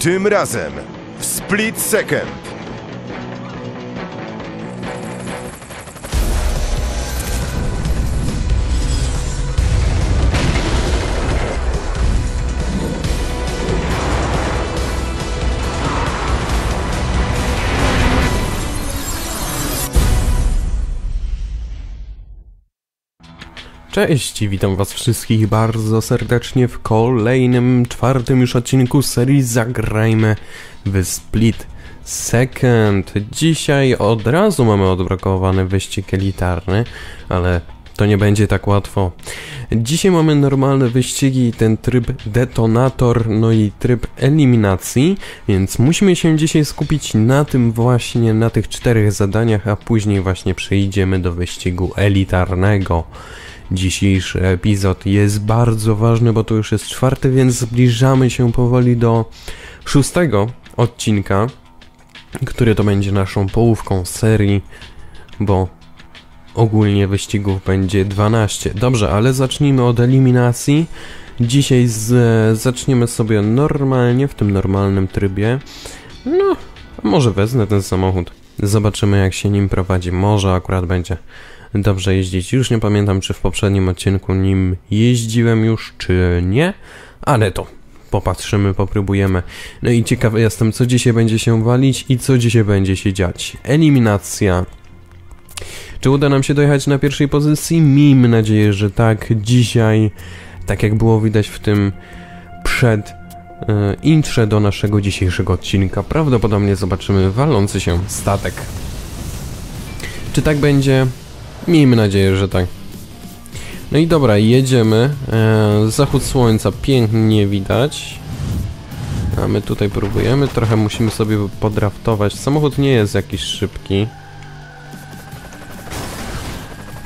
Tym razem w Split Second. Cześć, witam was wszystkich bardzo serdecznie w kolejnym, czwartym już odcinku serii Zagrajmy w Split Second. Dzisiaj od razu mamy odblokowany wyścig elitarny, ale to nie będzie tak łatwo. Dzisiaj mamy normalne wyścigi, ten tryb detonator, no i tryb eliminacji, więc musimy się dzisiaj skupić na tym właśnie, na tych czterech zadaniach, a później właśnie przejdziemy do wyścigu elitarnego. Dzisiejszy epizod jest bardzo ważny, bo to już jest czwarty, więc zbliżamy się powoli do szóstego odcinka, który to będzie naszą połówką serii, bo ogólnie wyścigów będzie 12. Dobrze, ale zacznijmy od eliminacji. Dzisiaj z, zaczniemy sobie normalnie, w tym normalnym trybie. No, może wezmę ten samochód. Zobaczymy jak się nim prowadzi. Może akurat będzie dobrze jeździć. Już nie pamiętam, czy w poprzednim odcinku nim jeździłem już, czy nie, ale to popatrzymy, popróbujemy. No i ciekawy jestem, co dzisiaj będzie się walić i co dzisiaj będzie się dziać. Eliminacja. Czy uda nam się dojechać na pierwszej pozycji? Miejmy nadzieję, że tak. Dzisiaj, tak jak było widać w tym przed y, intrze do naszego dzisiejszego odcinka, prawdopodobnie zobaczymy walący się statek. Czy tak będzie? Miejmy nadzieję, że tak. No i dobra, jedziemy. E, zachód słońca pięknie widać. A my tutaj próbujemy. Trochę musimy sobie podraftować. Samochód nie jest jakiś szybki.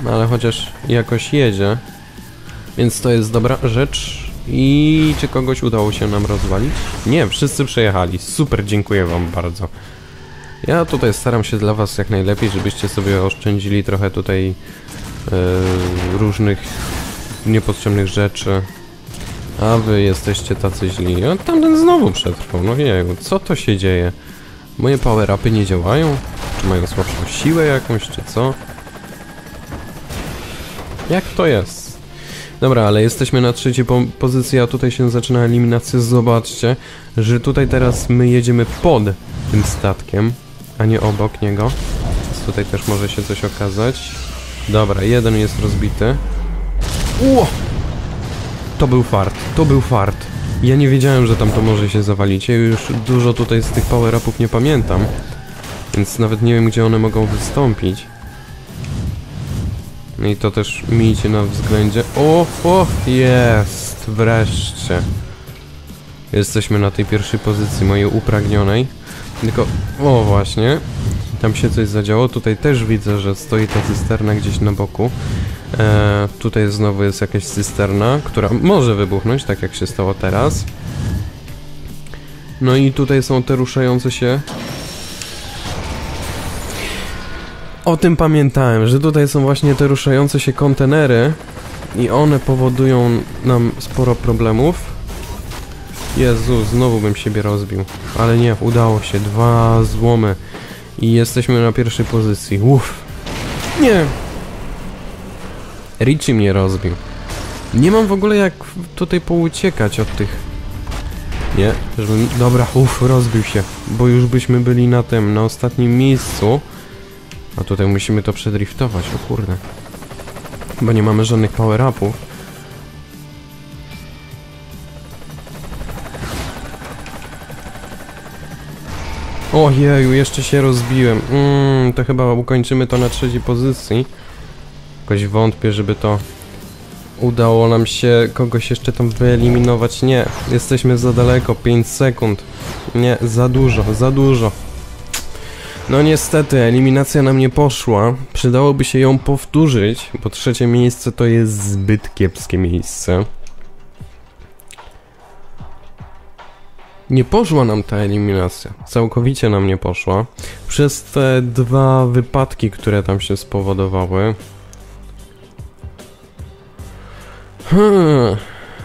No ale chociaż jakoś jedzie. Więc to jest dobra rzecz. I czy kogoś udało się nam rozwalić? Nie, wszyscy przejechali. Super, dziękuję wam bardzo. Ja tutaj staram się dla was jak najlepiej, żebyście sobie oszczędzili trochę tutaj yy, różnych niepotrzebnych rzeczy. A wy jesteście tacy źli. A tamten znowu przetrwał. No wiem, co to się dzieje? Moje power-upy nie działają? Czy mają słabszą siłę jakąś, czy co? Jak to jest? Dobra, ale jesteśmy na trzeciej po pozycji, a tutaj się zaczyna eliminacja. Zobaczcie, że tutaj teraz my jedziemy pod tym statkiem a nie obok niego. Więc tutaj też może się coś okazać. Dobra, jeden jest rozbity. Ło! To był fart, to był fart. Ja nie wiedziałem, że tam to może się zawalić. Ja już dużo tutaj z tych power-upów nie pamiętam. Więc nawet nie wiem, gdzie one mogą wystąpić. No i to też miejcie na względzie. O, o, jest! Wreszcie. Jesteśmy na tej pierwszej pozycji mojej upragnionej. Tylko, o właśnie, tam się coś zadziało. Tutaj też widzę, że stoi ta cysterna gdzieś na boku. E, tutaj znowu jest jakaś cysterna, która może wybuchnąć, tak jak się stało teraz. No i tutaj są te ruszające się... O tym pamiętałem, że tutaj są właśnie te ruszające się kontenery i one powodują nam sporo problemów. Jezu, znowu bym siebie rozbił. Ale nie, udało się. Dwa złomy. I jesteśmy na pierwszej pozycji. Uff. Nie. Richie mnie rozbił. Nie mam w ogóle jak tutaj pouciekać od tych... Nie, żebym... Dobra, uff, rozbił się. Bo już byśmy byli na tym, na ostatnim miejscu. A tutaj musimy to przedriftować, o kurde. Bo nie mamy żadnych power-upów. Ojeju, jeszcze się rozbiłem. Mm, to chyba ukończymy to na trzeciej pozycji. Jakoś wątpię, żeby to udało nam się kogoś jeszcze tam wyeliminować. Nie, jesteśmy za daleko, 5 sekund. Nie, za dużo, za dużo. No niestety, eliminacja nam nie poszła. Przydałoby się ją powtórzyć, bo trzecie miejsce to jest zbyt kiepskie miejsce. Nie poszła nam ta eliminacja. Całkowicie nam nie poszła. Przez te dwa wypadki, które tam się spowodowały. Hmm.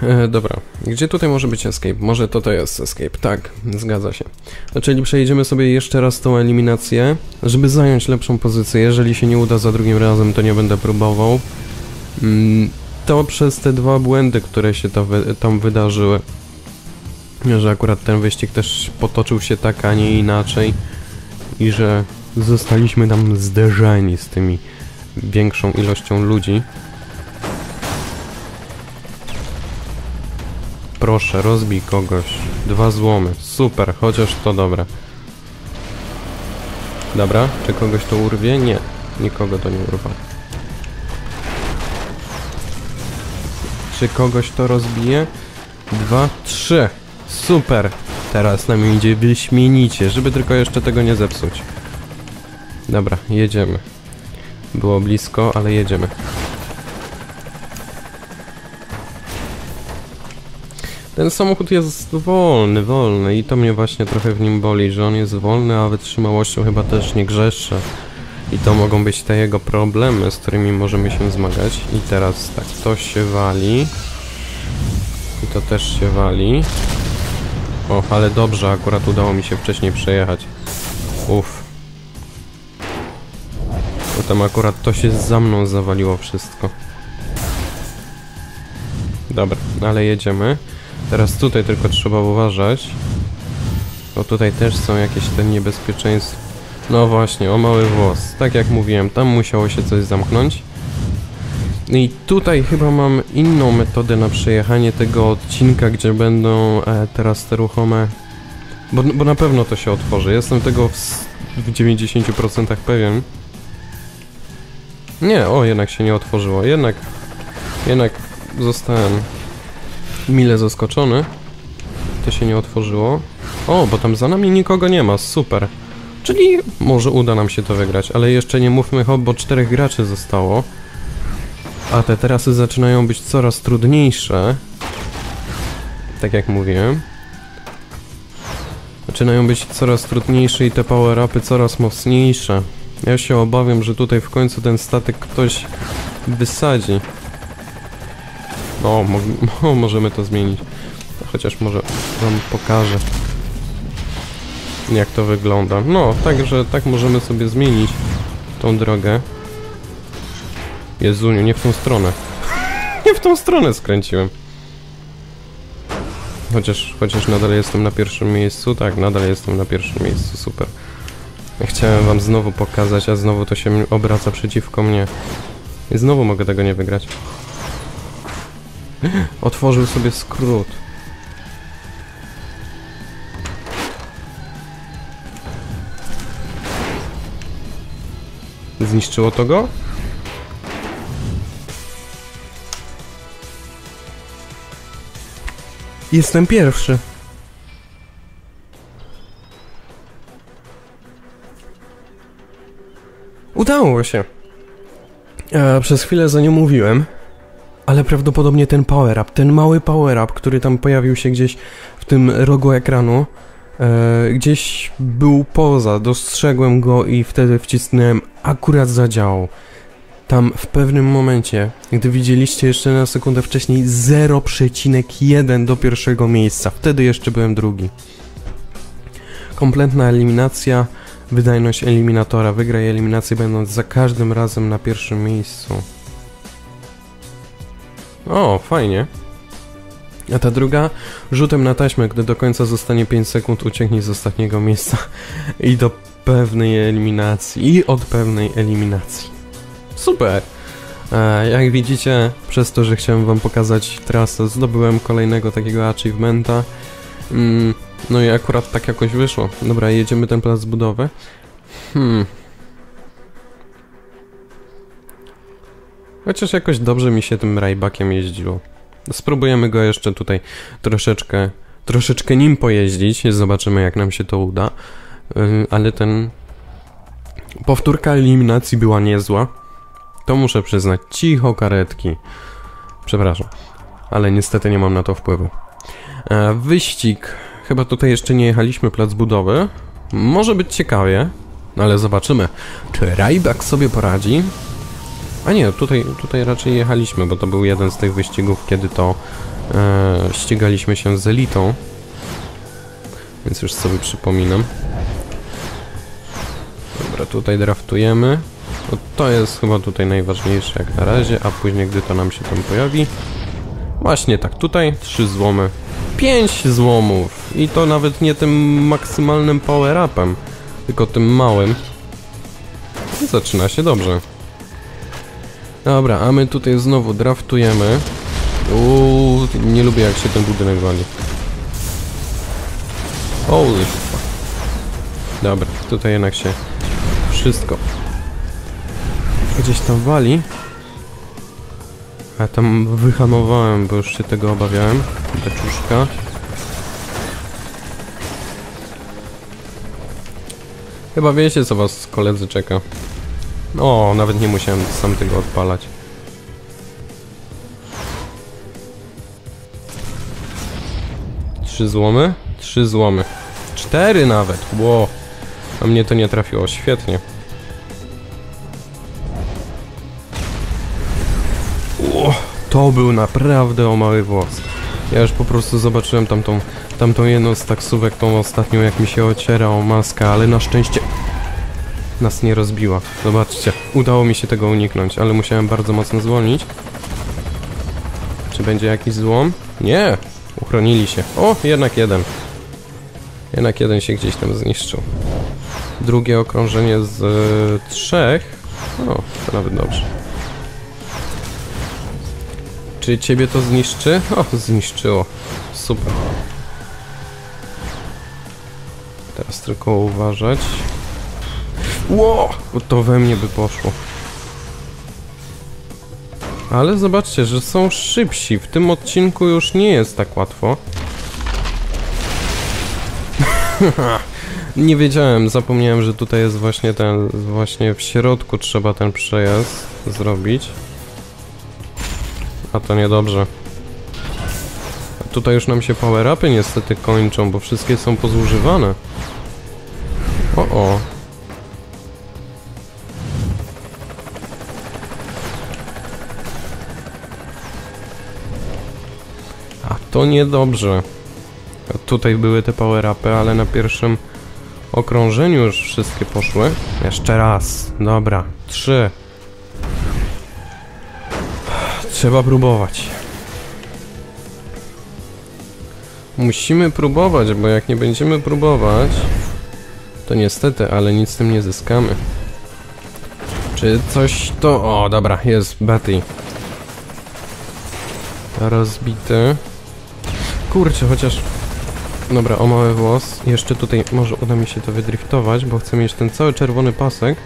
E, dobra, gdzie tutaj może być escape? Może to to jest escape, tak, zgadza się. Czyli przejdziemy sobie jeszcze raz tą eliminację, żeby zająć lepszą pozycję. Jeżeli się nie uda za drugim razem, to nie będę próbował. Mm, to przez te dwa błędy, które się tam wydarzyły, że akurat ten wyścig też potoczył się tak, a nie inaczej i że zostaliśmy tam zderzeni z tymi większą ilością ludzi. Proszę, rozbij kogoś. Dwa złomy. Super, chociaż to dobre. Dobra, czy kogoś to urwie? Nie. Nikogo to nie urwa. Czy kogoś to rozbije? Dwa, trzy. Super. Teraz nam idzie wyśmienicie, żeby tylko jeszcze tego nie zepsuć. Dobra, jedziemy. Było blisko, ale jedziemy. Ten samochód jest wolny, wolny i to mnie właśnie trochę w nim boli, że on jest wolny, a wytrzymałością chyba też nie grzeszy. I to mogą być te jego problemy, z którymi możemy się zmagać. I teraz tak, to się wali. I to też się wali. O, ale dobrze, akurat udało mi się wcześniej przejechać. Uff. Potem akurat to się za mną zawaliło wszystko. Dobra, ale jedziemy. Teraz tutaj tylko trzeba uważać. Bo tutaj też są jakieś te niebezpieczeństwa. No właśnie, o mały włos. Tak jak mówiłem, tam musiało się coś zamknąć. I tutaj chyba mam inną metodę na przejechanie tego odcinka, gdzie będą e, teraz te ruchome... Bo, bo na pewno to się otworzy. Jestem tego w, w 90% pewien. Nie, o, jednak się nie otworzyło. Jednak, jednak zostałem mile zaskoczony. To się nie otworzyło. O, bo tam za nami nikogo nie ma, super. Czyli może uda nam się to wygrać, ale jeszcze nie mówmy hop, bo czterech graczy zostało. A te terasy zaczynają być coraz trudniejsze. Tak jak mówiłem. Zaczynają być coraz trudniejsze i te power-upy coraz mocniejsze. Ja się obawiam, że tutaj w końcu ten statek ktoś wysadzi. O, mo mo możemy to zmienić. Chociaż może wam pokażę jak to wygląda. No, także tak możemy sobie zmienić tą drogę. Jezuniu, nie w tą stronę. nie w tą stronę skręciłem. Chociaż, chociaż nadal jestem na pierwszym miejscu. Tak, nadal jestem na pierwszym miejscu, super. Chciałem wam znowu pokazać, a znowu to się obraca przeciwko mnie. I znowu mogę tego nie wygrać. Otworzył sobie skrót. Zniszczyło to go? Jestem pierwszy. Udało się. E, przez chwilę za nie mówiłem, ale prawdopodobnie ten power up, ten mały power up, który tam pojawił się gdzieś w tym rogu ekranu, e, gdzieś był poza, dostrzegłem go i wtedy wcisnąłem, akurat zadziałał. Tam w pewnym momencie, gdy widzieliście jeszcze na sekundę wcześniej 0,1 do pierwszego miejsca, wtedy jeszcze byłem drugi. Kompletna eliminacja, wydajność eliminatora, wygraj eliminację będąc za każdym razem na pierwszym miejscu. O, fajnie. A ta druga, rzutem na taśmę, gdy do końca zostanie 5 sekund, ucieknij z ostatniego miejsca i do pewnej eliminacji, i od pewnej eliminacji. Super! E, jak widzicie, przez to, że chciałem wam pokazać trasę, zdobyłem kolejnego takiego achievementa. Mm, no i akurat tak jakoś wyszło. Dobra, jedziemy ten plac budowy. Hmm, Chociaż jakoś dobrze mi się tym rajbakiem jeździło. Spróbujemy go jeszcze tutaj troszeczkę, troszeczkę nim pojeździć. Zobaczymy jak nam się to uda. Ale ten... Powtórka eliminacji była niezła. To muszę przyznać. Cicho karetki. Przepraszam. Ale niestety nie mam na to wpływu. E, wyścig. Chyba tutaj jeszcze nie jechaliśmy plac budowy. Może być ciekawie, ale zobaczymy. Czy Rajbak sobie poradzi? A nie, tutaj, tutaj raczej jechaliśmy, bo to był jeden z tych wyścigów, kiedy to e, ścigaliśmy się z elitą. Więc już sobie przypominam. Dobra, tutaj draftujemy. No to jest chyba tutaj najważniejsze jak na razie, a później gdy to nam się tam pojawi. Właśnie tak, tutaj trzy złomy. Pięć złomów! I to nawet nie tym maksymalnym power-upem, tylko tym małym. I zaczyna się dobrze. Dobra, a my tutaj znowu draftujemy. Uuu, nie lubię jak się ten budynek wali. Holy fuck. Dobra, tutaj jednak się wszystko gdzieś tam wali. A tam wyhamowałem, bo już się tego obawiałem. Beczuszka. Chyba wiecie co was koledzy czeka. O, nawet nie musiałem sam tego odpalać. Trzy złomy? Trzy złomy. Cztery nawet, ło. A mnie to nie trafiło, świetnie. To był naprawdę o mały włos. Ja już po prostu zobaczyłem tamtą, tamtą jedną z taksówek, tą ostatnią, jak mi się ociera o maskę, ale na szczęście nas nie rozbiła. Zobaczcie, udało mi się tego uniknąć, ale musiałem bardzo mocno zwolnić. Czy będzie jakiś złom? Nie! Uchronili się. O, jednak jeden. Jednak jeden się gdzieś tam zniszczył. Drugie okrążenie z e, trzech. O, to nawet dobrze. Czy ciebie to zniszczy? O, zniszczyło. Super. Teraz tylko uważać. Ło! To we mnie by poszło. Ale zobaczcie, że są szybsi. W tym odcinku już nie jest tak łatwo. nie wiedziałem, zapomniałem, że tutaj jest właśnie ten, właśnie w środku trzeba ten przejazd zrobić. A to niedobrze. Tutaj już nam się power-upy niestety kończą, bo wszystkie są pozużywane. O o. A to niedobrze. Tutaj były te power-upy, ale na pierwszym okrążeniu już wszystkie poszły. Jeszcze raz. Dobra. Trzy. Trzeba próbować. Musimy próbować, bo jak nie będziemy próbować, to niestety, ale nic z tym nie zyskamy. Czy coś to... O, dobra, jest Betty. Rozbity. Kurczę, chociaż... Dobra, o mały włos. Jeszcze tutaj może uda mi się to wydriftować, bo chcę mieć ten cały czerwony pasek.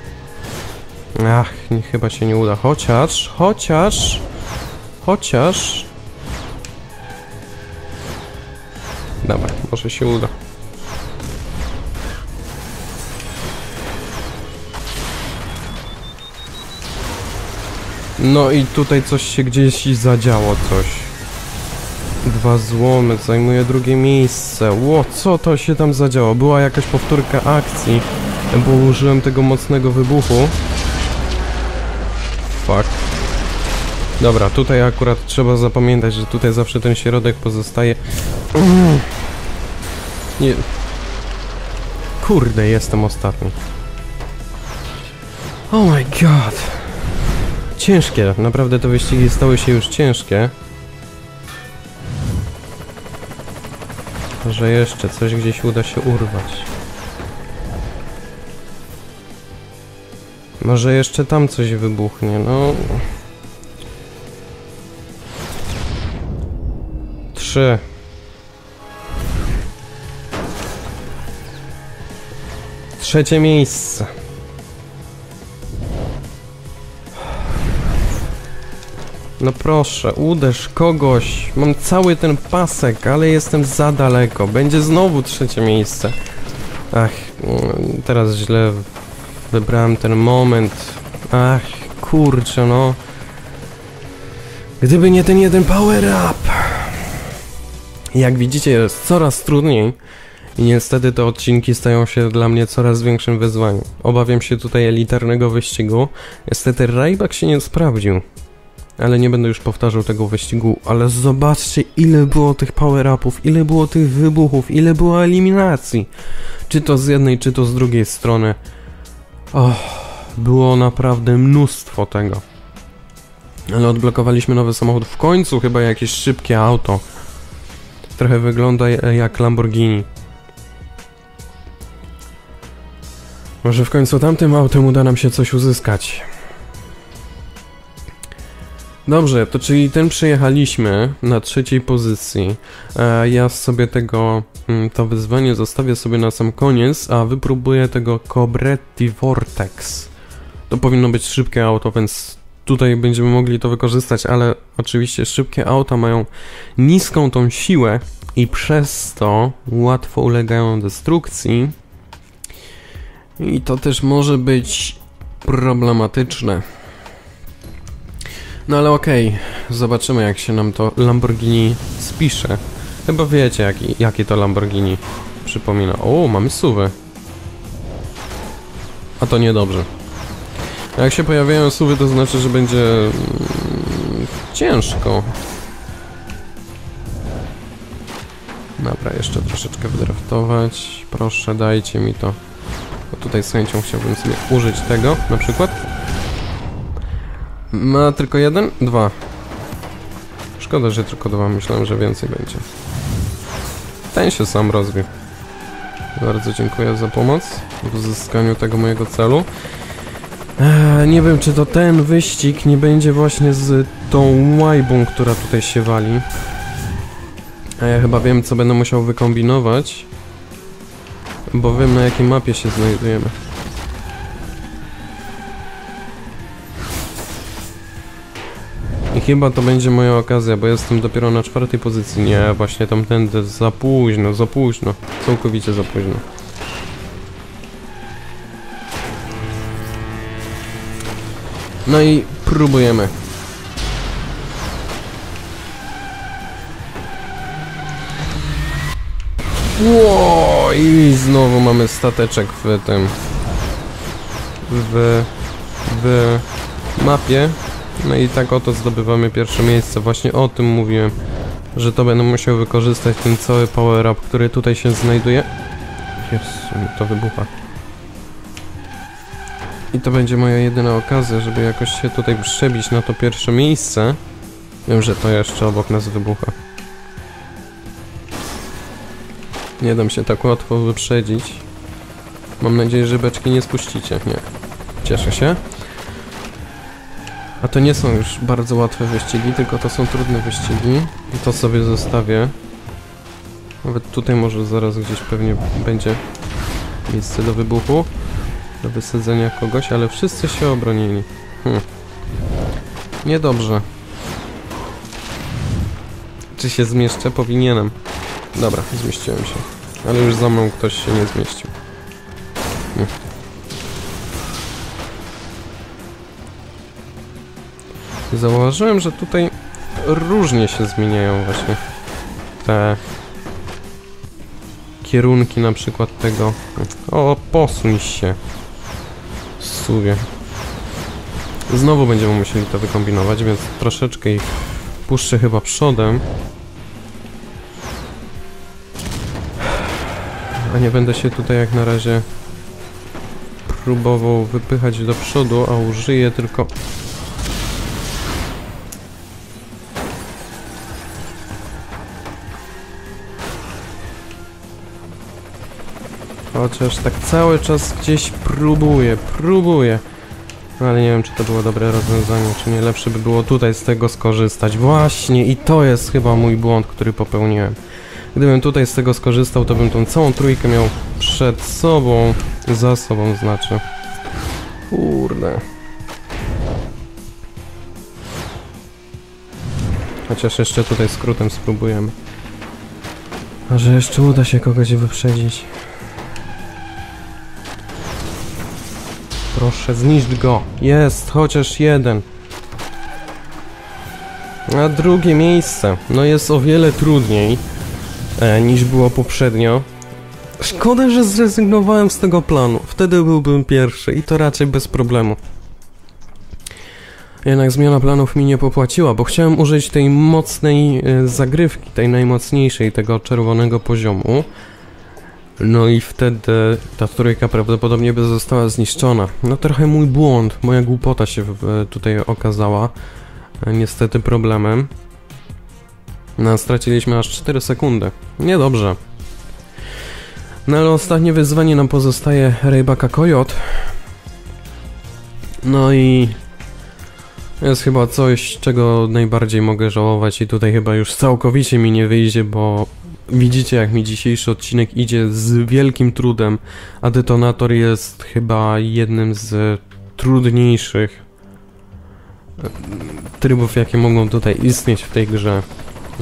Ach, nie, chyba się nie uda. Chociaż, chociaż... Chociaż... Dobra, może się uda. No i tutaj coś się gdzieś zadziało coś. Dwa złomy, zajmuje drugie miejsce. Ło, co to się tam zadziało? Była jakaś powtórka akcji, bo użyłem tego mocnego wybuchu. Fuck. Dobra, tutaj akurat trzeba zapamiętać, że tutaj zawsze ten środek pozostaje... Nie... Kurde, jestem ostatni. Oh my god. Ciężkie, naprawdę te wyścigi stały się już ciężkie. Że jeszcze coś gdzieś uda się urwać. Może jeszcze tam coś wybuchnie, no... Trzy. Trzecie miejsce. No proszę, uderz kogoś. Mam cały ten pasek, ale jestem za daleko. Będzie znowu trzecie miejsce. Ach, mm, teraz źle wybrałem ten moment. Ach, kurczę, no. Gdyby nie ten jeden power up. Jak widzicie, jest coraz trudniej. I niestety te odcinki stają się dla mnie coraz większym wyzwaniem. Obawiam się tutaj elitarnego wyścigu. Niestety Rayback się nie sprawdził. ale nie będę już powtarzał tego wyścigu, ale zobaczcie ile było tych power-upów, ile było tych wybuchów, ile było eliminacji. Czy to z jednej, czy to z drugiej strony. Było naprawdę mnóstwo tego. Ale odblokowaliśmy nowy samochód w końcu, chyba jakieś szybkie auto. Trochę wygląda jak Lamborghini. Może w końcu tamtym autem uda nam się coś uzyskać. Dobrze, to czyli ten przejechaliśmy na trzeciej pozycji. E, ja sobie tego, mm, to wyzwanie zostawię sobie na sam koniec, a wypróbuję tego Cobretti Vortex. To powinno być szybkie auto, więc tutaj będziemy mogli to wykorzystać, ale oczywiście szybkie auta mają niską tą siłę i przez to łatwo ulegają destrukcji. I to też może być problematyczne. No ale okej, okay. zobaczymy jak się nam to Lamborghini spisze. Chyba wiecie jaki, jakie to Lamborghini przypomina. O, mamy suwy. A to niedobrze. Jak się pojawiają suwy, to znaczy, że będzie mm, ciężko. Dobra, jeszcze troszeczkę wydraftować. Proszę, dajcie mi to. Bo tutaj z chęcią chciałbym sobie użyć tego, na przykład. Ma tylko jeden? Dwa. Szkoda, że tylko dwa. Myślałem, że więcej będzie. Ten się sam rozbił. Bardzo dziękuję za pomoc w uzyskaniu tego mojego celu. Eee, nie wiem, czy to ten wyścig nie będzie właśnie z tą łajbą, która tutaj się wali. A ja chyba wiem, co będę musiał wykombinować. Bo wiem, na jakiej mapie się znajdujemy. I chyba to będzie moja okazja, bo jestem dopiero na czwartej pozycji. Nie, właśnie tamtędy za późno, za późno. Całkowicie za późno. No i próbujemy. Ło, i znowu mamy stateczek w tym w w mapie no i tak oto zdobywamy pierwsze miejsce. Właśnie o tym mówiłem, że to będę musiał wykorzystać ten cały power up, który tutaj się znajduje. Jezu, to wybucha. I to będzie moja jedyna okazja, żeby jakoś się tutaj przebić na to pierwsze miejsce. Wiem, że to jeszcze obok nas wybucha. Nie dam się tak łatwo wyprzedzić. Mam nadzieję, że beczki nie spuścicie. Nie. Cieszę się. A to nie są już bardzo łatwe wyścigi, tylko to są trudne wyścigi. I to sobie zostawię. Nawet tutaj może zaraz gdzieś pewnie będzie miejsce do wybuchu. Do wysadzenia kogoś, ale wszyscy się obronili. Hm. Niedobrze. Czy się zmieszczę? Powinienem. Dobra, zmieściłem się. Ale już za mną ktoś się nie zmieścił. Hm. Zauważyłem, że tutaj różnie się zmieniają właśnie te kierunki na przykład tego. O, posuń się. Suwie. Znowu będziemy musieli to wykombinować, więc troszeczkę ich puszczę chyba przodem. A nie będę się tutaj jak na razie próbował wypychać do przodu, a użyję tylko Chociaż tak cały czas gdzieś próbuję, próbuję. No ale nie wiem, czy to było dobre rozwiązanie, czy nie lepsze by było tutaj z tego skorzystać. Właśnie i to jest chyba mój błąd, który popełniłem. Gdybym tutaj z tego skorzystał, to bym tą całą trójkę miał przed sobą, za sobą znaczy. Kurde. Chociaż jeszcze tutaj skrótem spróbujemy. Może jeszcze uda się kogoś wyprzedzić. Proszę, zniszcz go. Jest, chociaż jeden. A drugie miejsce. No jest o wiele trudniej e, niż było poprzednio. Szkoda, że zrezygnowałem z tego planu. Wtedy byłbym pierwszy i to raczej bez problemu. Jednak zmiana planów mi nie popłaciła, bo chciałem użyć tej mocnej e, zagrywki, tej najmocniejszej, tego czerwonego poziomu. No i wtedy ta trójka prawdopodobnie by została zniszczona. No trochę mój błąd, moja głupota się tutaj okazała. E, Niestety problemem. No, straciliśmy aż 4 sekundy. Niedobrze. No ale ostatnie wyzwanie nam pozostaje Raybaka Coyote. No i jest chyba coś, czego najbardziej mogę żałować i tutaj chyba już całkowicie mi nie wyjdzie, bo widzicie jak mi dzisiejszy odcinek idzie z wielkim trudem, a detonator jest chyba jednym z trudniejszych trybów, jakie mogą tutaj istnieć w tej grze.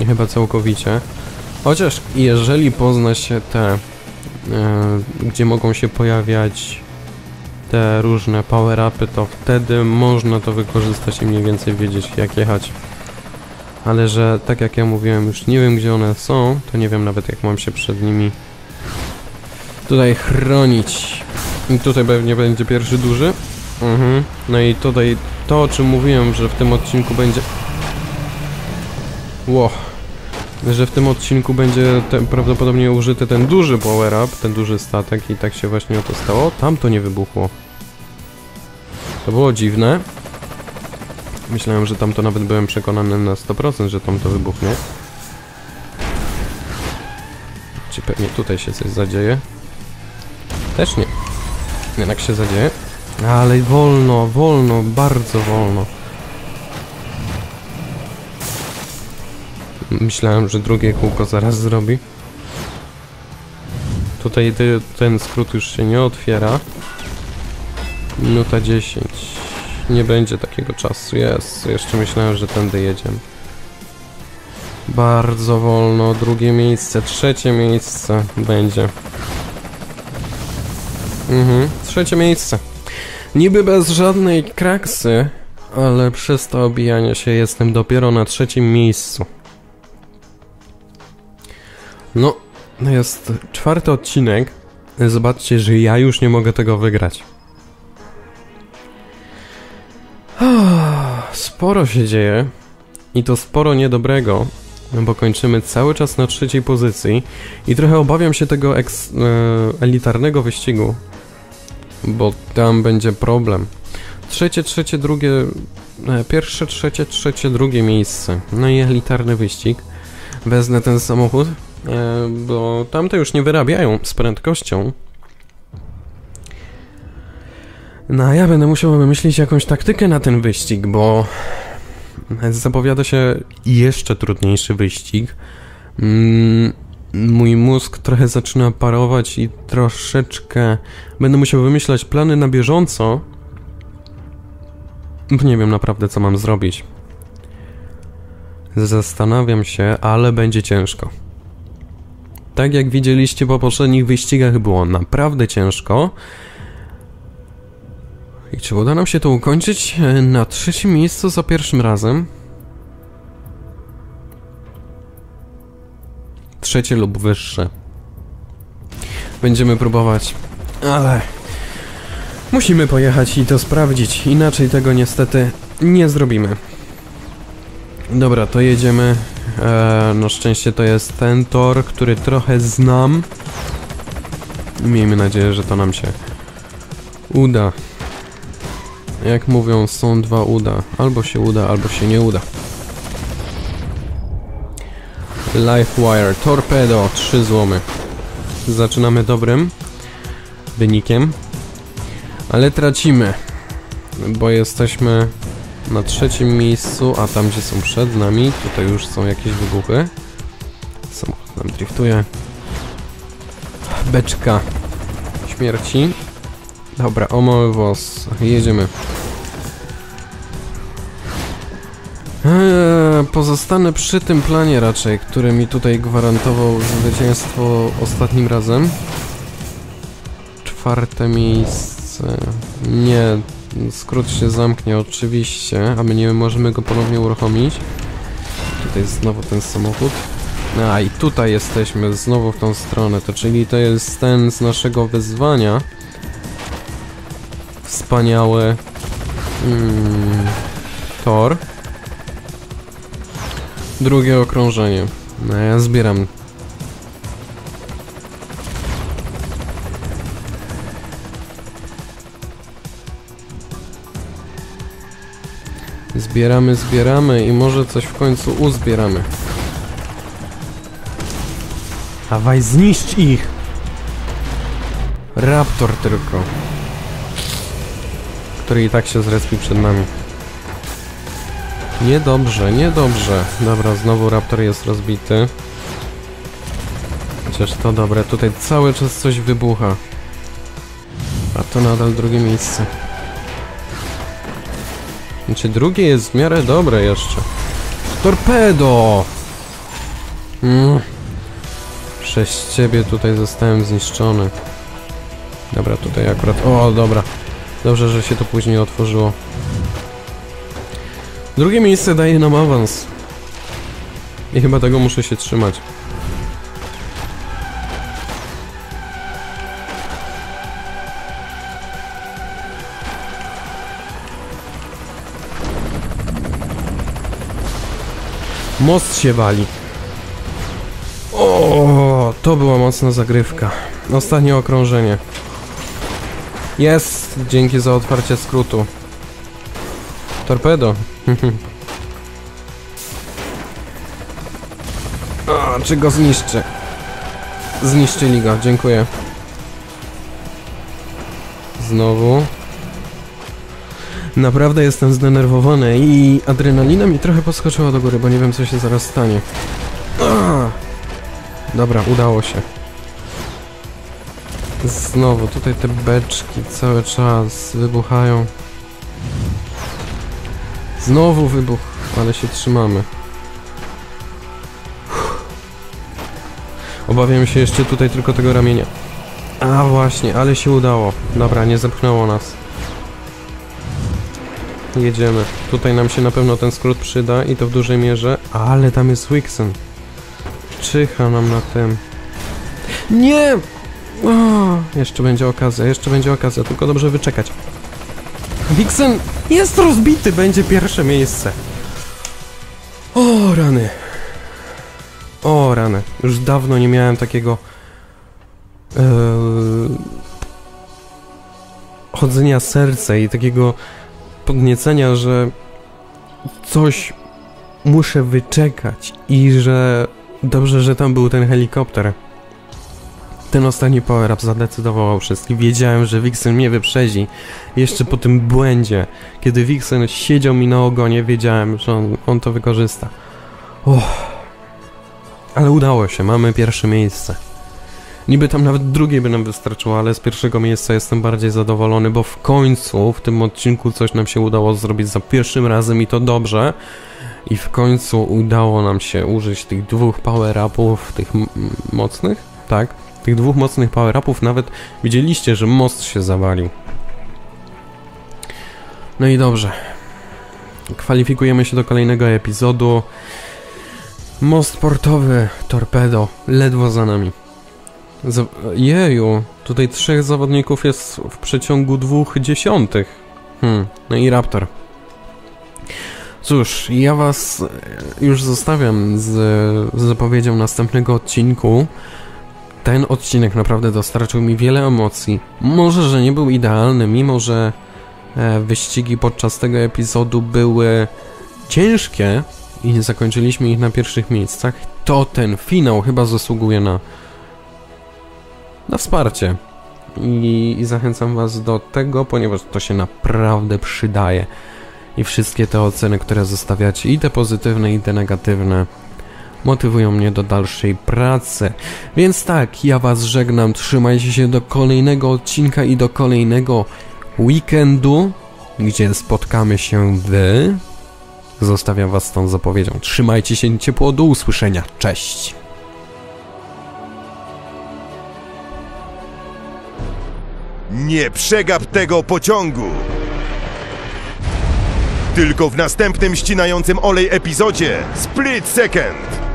Chyba całkowicie. Chociaż jeżeli pozna się te, e, gdzie mogą się pojawiać te różne power-upy, to wtedy można to wykorzystać i mniej więcej wiedzieć jak jechać. Ale że tak jak ja mówiłem, już nie wiem gdzie one są, to nie wiem nawet jak mam się przed nimi tutaj chronić. I tutaj pewnie będzie pierwszy duży. Mhm. No i tutaj to o czym mówiłem, że w tym odcinku będzie... Ło. Że w tym odcinku będzie te, prawdopodobnie użyty ten duży power-up, ten duży statek i tak się właśnie o to stało. Tam to nie wybuchło. To było dziwne. Myślałem, że tam to nawet byłem przekonany na 100%, że tam to wybuchnie. Czy pewnie tutaj się coś zadzieje? Też nie. Jednak się zadzieje. Ale wolno, wolno, bardzo wolno. Myślałem, że drugie kółko zaraz zrobi. Tutaj ten skrót już się nie otwiera. Minuta 10. Nie będzie takiego czasu. Jest. Jeszcze myślałem, że tędy jedziemy. Bardzo wolno. Drugie miejsce. Trzecie miejsce będzie. Mhm. Trzecie miejsce. Niby bez żadnej kraksy, ale przez to obijanie się jestem dopiero na trzecim miejscu. No, jest czwarty odcinek. Zobaczcie, że ja już nie mogę tego wygrać. Sporo się dzieje i to sporo niedobrego, bo kończymy cały czas na trzeciej pozycji i trochę obawiam się tego eks, e, elitarnego wyścigu, bo tam będzie problem. Trzecie, trzecie, drugie, e, pierwsze, trzecie, trzecie, drugie miejsce. No i elitarny wyścig. Wezmę ten samochód, e, bo tamte już nie wyrabiają z prędkością. No a ja będę musiał wymyślić jakąś taktykę na ten wyścig, bo zapowiada się jeszcze trudniejszy wyścig. Mm, mój mózg trochę zaczyna parować i troszeczkę będę musiał wymyślać plany na bieżąco. Nie wiem naprawdę co mam zrobić. Zastanawiam się, ale będzie ciężko. Tak jak widzieliście po poprzednich wyścigach było naprawdę ciężko. I czy uda nam się to ukończyć e, na trzecim miejscu za pierwszym razem? Trzecie lub wyższe. Będziemy próbować, ale musimy pojechać i to sprawdzić. Inaczej tego niestety nie zrobimy. Dobra, to jedziemy. E, na szczęście to jest ten tor, który trochę znam. Miejmy nadzieję, że to nam się uda. Jak mówią, są dwa uda. Albo się uda, albo się nie uda. Lifewire, Torpedo, trzy złomy. Zaczynamy dobrym wynikiem, ale tracimy, bo jesteśmy na trzecim miejscu, a tam gdzie są przed nami, tutaj już są jakieś wybuchy. Samochód nam driftuje. Beczka śmierci. Dobra, o mały włos. Jedziemy. Eee, pozostanę przy tym planie raczej, który mi tutaj gwarantował zwycięstwo ostatnim razem. Czwarte miejsce. Nie, skrót się zamknie oczywiście, a my nie możemy go ponownie uruchomić. Tutaj znowu ten samochód. A i tutaj jesteśmy znowu w tą stronę, to czyli to jest ten z naszego wyzwania. Wspaniały. Mm, Tor. Drugie okrążenie. No ja zbieram. Zbieramy, zbieramy i może coś w końcu uzbieramy. Dawaj, zniszcz ich! Raptor tylko. Który i tak się zrespi przed nami. Niedobrze, niedobrze. Dobra, znowu raptor jest rozbity. Chociaż to dobre, tutaj cały czas coś wybucha. A to nadal drugie miejsce. Znaczy drugie jest w miarę dobre jeszcze. Torpedo! Mm. Przez ciebie tutaj zostałem zniszczony. Dobra, tutaj akurat... O, dobra. Dobrze, że się to później otworzyło. Drugie miejsce daje nam awans. I chyba tego muszę się trzymać. Most się wali. O, to była mocna zagrywka. Ostatnie okrążenie. Jest! Dzięki za otwarcie skrótu. Torpedo. o, czy go zniszczy? Zniszczyli go, dziękuję. Znowu. Naprawdę jestem zdenerwowany i adrenalina mi trochę poskoczyła do góry, bo nie wiem co się zaraz stanie. Dobra, udało się. Znowu, tutaj te beczki cały czas wybuchają. Znowu wybuch, ale się trzymamy. Obawiam się jeszcze tutaj tylko tego ramienia. A właśnie, ale się udało. Dobra, nie zepchnęło nas. Jedziemy. Tutaj nam się na pewno ten skrót przyda i to w dużej mierze. Ale tam jest Wixen. Czyha nam na tym. Nie! O, jeszcze będzie okazja, jeszcze będzie okazja, tylko dobrze wyczekać. Wixen jest rozbity, będzie pierwsze miejsce. O, rany. O, rany. Już dawno nie miałem takiego... Yy, chodzenia serca i takiego podniecenia, że coś muszę wyczekać i że dobrze, że tam był ten helikopter. Ten ostatni power-up zadecydował o wszystkim. Wiedziałem, że Vixen mnie wyprzedzi. Jeszcze po tym błędzie, kiedy Vixen siedział mi na ogonie, wiedziałem, że on, on to wykorzysta. Uff. Ale udało się, mamy pierwsze miejsce. Niby tam nawet drugie by nam wystarczyło, ale z pierwszego miejsca jestem bardziej zadowolony, bo w końcu w tym odcinku coś nam się udało zrobić za pierwszym razem i to dobrze. I w końcu udało nam się użyć tych dwóch power-upów, tych mocnych, tak? Tych dwóch mocnych power-upów nawet widzieliście, że most się zawalił. No i dobrze. Kwalifikujemy się do kolejnego epizodu. Most portowy, torpedo, ledwo za nami. Z Jeju, tutaj trzech zawodników jest w przeciągu dwóch dziesiątych. Hmm, no i Raptor. Cóż, ja was już zostawiam z, z zapowiedzią następnego odcinku. Ten odcinek naprawdę dostarczył mi wiele emocji. Może, że nie był idealny, mimo że e, wyścigi podczas tego epizodu były ciężkie i nie zakończyliśmy ich na pierwszych miejscach, to ten finał chyba zasługuje na na wsparcie. I, I, zachęcam Was do tego, ponieważ to się naprawdę przydaje. I wszystkie te oceny, które zostawiacie, i te pozytywne, i te negatywne, motywują mnie do dalszej pracy. Więc tak, ja Was żegnam. Trzymajcie się do kolejnego odcinka i do kolejnego weekendu, gdzie spotkamy się Wy. Zostawiam Was z tą zapowiedzią. Trzymajcie się ciepło, do usłyszenia. Cześć! Nie przegap tego pociągu! Tylko w następnym ścinającym olej epizodzie Split Second!